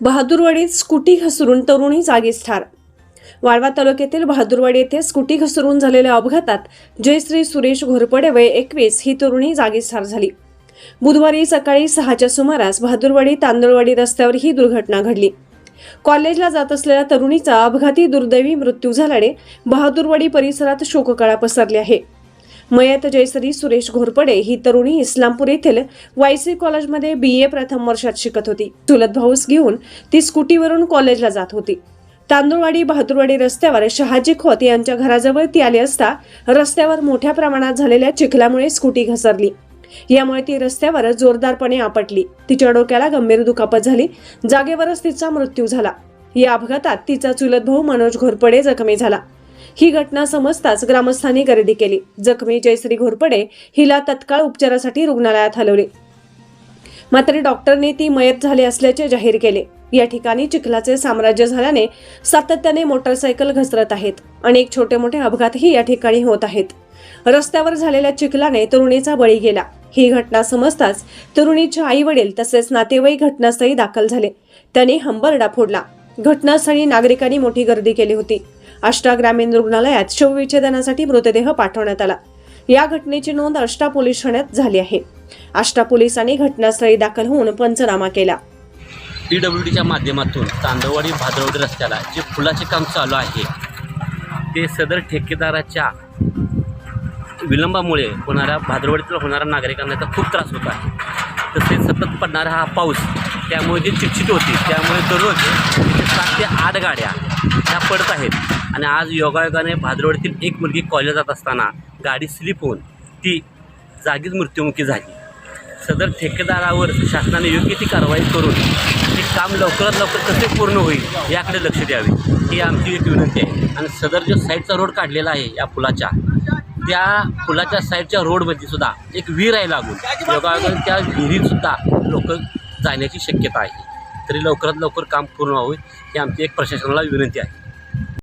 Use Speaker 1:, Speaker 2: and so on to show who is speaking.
Speaker 1: बहादूरवाडीत scooty घसरून तरुणी जागीच ठार. वाळवा तालुक्यातील बहादूरवाडी येथे स्कूटी घसरून झालेल्या अपघातात जयश्री सुरेश घोरपडे वय एकवीस ही तरुणी जागीच ठार झाली. बुधवारी सकाळी सहाच्या सुमारास बहादूरवाडी तांदळवाडी रस्त्यावर ही दुर्घटना घडली. कॉलेजला जात असलेल्या तरुणीचा अपघाती दुर्दैवी मृत्यू झाल्याने बहादूरवाडी परिसरात शोककळा पसरली आहे. मयत जयसरी सुरेश घोरपडे ही तरुणी इस्लामपूर येथील वायसी कॉलेजमध्ये बी ए प्रथम वर्षात शिकत होती. चुलत भाऊस घेऊन ती स्कूटीवरून कॉलेजला जात होती. तांदूळवाडी बहादूरवाडी रस्त्यावर शहाजी खोत यांच्या घराजवळ ती आली असता रस्त्यावर मोठ्या प्रमाणात झालेल्या चिखलामुळे स्कूटी घसरली. यामुळे ती रस्त्यावर जोरदारपणे आपटली. तिच्या डोक्याला गंभीर दुखापत झाली. जागेवरच तिचा मृत्यू झाला. या अपघातात तिचा चुलत भाऊ मनोज घोरपडे जखमी झाला. ही घटना समजताच ग्रामस्थांनी गर्दी केली. जखमी जयश्री घोरपडे हिला तत्काळ उपचारासाठी रुग्णालयात हलवले. मात्र डॉक्टरने ती मयत झाली असल्याचे जाहीर केले. या ठिकाणी चिखलाचे साम्राज्य झाल्याने सातत्याने मोटरसायकल घसरत आहेत. अनेक छोटे मोठे अपघातही या ठिकाणी होत आहेत. रस्त्यावर झालेल्या चिखलाने तरुणीचा बळी गेला. ही घटना समजताच तरुणीचे आई वडील तसेच नातेवाईक घटनास्थळी दाखल झाले. त्यांनी हंबरडा फोडला. घटनास्थळी नागरिकांनी मोठी गर्दी केली होती. आष्टा ग्रामीण रुग्णालयात शवविच्छेदनासाठी मृतदेह पाठवण्यात आला. या घटनेची नोंद आष्टा पोलीस ठाण्यात झाली आहे. आष्टा पोलिसांनी घटनास्थळी दाखल होऊन पंचनामा केला.
Speaker 2: पी डब्ल्यू डीच्या माध्यमातून तांदळवाडी भाद्रवडी रस्त्याला जे पुलाचे काम चालू आहे ते सदर ठेकेदाराच्या विलंबामुळे होणाऱ्या भाद्रवाडीतील होणाऱ्या नागरिकांना याचा खूप त्रास होत आहे. तसेच सतत पडणारा हा पाऊस त्यामुळे जी चिटचिट होती त्यामुळे दररोज सात ते आठ गाड्या ह्या पडत आहेत. आणि आज योगायोगाने भाद्रवाडीतील एक मुलगी कॉलेज जात असताना गाडी स्लिप होऊन ती जागीच मृत्युमुखी झाली. सदर ठेकेदारावर शासनाने योग्य ती कारवाई करून ती काम लवकरात लवकर कसे पूर्ण होईल याकडे लक्ष द्यावे ही आमची एक विनंती आहे. आणि सदर जो साईडचा रोड काढलेला आहे या पुलाच्या त्या पुलाच्या साईडच्या रोडमध्ये सुद्धा एक विहीर आहे लागून. योगायोगाने त्या विहिरीतसुद्धा लोक जाण्याची शक्यता आहे. तरी लवकरात लवकर काम पूर्ण व्हावे ही आमची एक प्रशासनाला विनंती आहे.